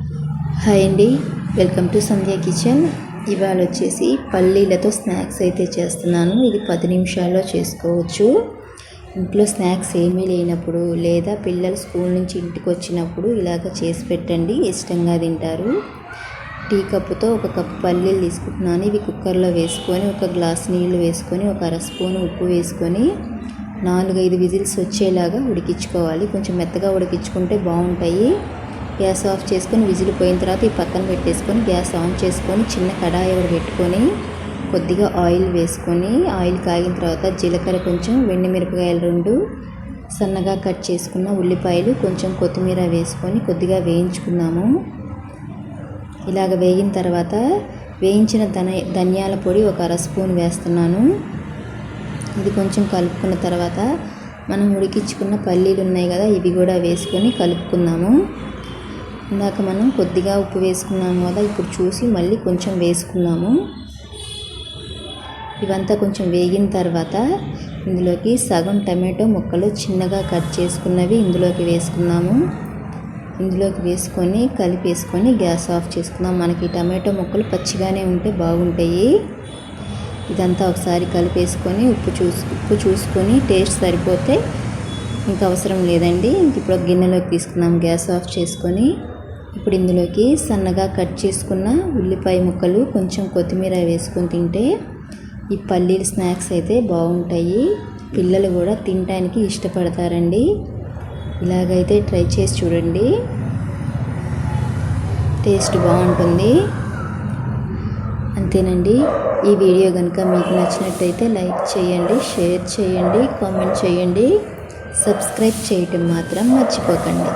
Hi అండి. Welcome to Sandhya kitchen. ఇవాళ వచ్చేసి పల్లీలతో స్నాక్స్ అయితే చేస్తున్నాను. ఇది పది నిమిషాల్లో చేసుకోవచ్చు. ఇంట్లో స్నాక్స్ ఏమీ లేనప్పుడు లేదా పిల్లలు స్కూల్ నుంచి ఇంటికి వచ్చినప్పుడు ఇలాగ చేసి పెట్టండి. ఇష్టంగా తింటారు. టీ కప్పుతో ఒక కప్పు పల్లీలు తీసుకుంటున్నాను. ఇవి కుక్కర్లో వేసుకొని ఒక గ్లాస్ నీళ్ళు వేసుకొని ఒక అర స్పూన్ ఉప్పు వేసుకొని నాలుగైదు విజిల్స్ వచ్చేలాగా ఉడికించుకోవాలి. కొంచెం మెత్తగా ఉడికించుకుంటే బాగుంటాయి. గ్యాస్ ఆఫ్ చేసుకొని విజిల్ పోయిన తర్వాత ఈ పక్కన పెట్టేసుకొని గ్యాస్ ఆన్ చేసుకొని చిన్న కడాయి ఒకటి పెట్టుకొని కొద్దిగా ఆయిల్ వేసుకొని ఆయిల్ కాగిన తర్వాత జీలకర్ర కొంచెం మిరపకాయలు రెండు సన్నగా కట్ చేసుకున్న ఉల్లిపాయలు కొంచెం కొత్తిమీర వేసుకొని కొద్దిగా వేయించుకున్నాము. ఇలాగ వేగిన తర్వాత వేయించిన ధన ధనియాల పొడి ఒక అర స్పూన్ వేస్తున్నాను. ఇది కొంచెం కలుపుకున్న తర్వాత మనం ఉడికించుకున్న పల్లీలు ఉన్నాయి కదా ఇవి కూడా వేసుకొని కలుపుకుందాము. ఇందాక మనం కొద్దిగా ఉప్పు వేసుకున్నాము కదా ఇప్పుడు చూసి మళ్ళీ కొంచెం వేసుకున్నాము. ఇవంతా కొంచెం వేగిన తర్వాత ఇందులోకి సగం టమాటో ముక్కలు చిన్నగా కట్ చేసుకున్నవి ఇందులోకి వేసుకున్నాము. ఇందులోకి వేసుకొని కలిపేసుకొని గ్యాస్ ఆఫ్ చేసుకుందాం. మనకి టమాటో ముక్కలు పచ్చిగానే ఉంటే బాగుంటాయి. ఇదంతా ఒకసారి కలిపేసుకొని ఉప్పు చూసు ఉప్పు చూసుకొని టేస్ట్ సరిపోతే ఇంకా అవసరం లేదండి. ఇప్పుడు గిన్నెలోకి తీసుకున్నాం గ్యాస్ ఆఫ్ చేసుకొని. ఇప్పుడు ఇందులోకి సన్నగా కట్ చేసుకున్న ఉల్లిపాయ ముక్కలు కొంచెం కొత్తిమీర వేసుకొని తింటే ఈ పల్లీల స్నాక్స్ అయితే బాగుంటాయి. పిల్లలు కూడా తినడానికి ఇష్టపడతారండి. ఇలాగైతే ట్రై చేసి చూడండి. టేస్ట్ బాగుంటుంది. అంతేనండి. ఈ వీడియో కనుక మీకు నచ్చినట్టయితే లైక్ చేయండి షేర్ చేయండి కామెంట్ చేయండి. సబ్స్క్రైబ్ చేయటం మాత్రం మర్చిపోకండి.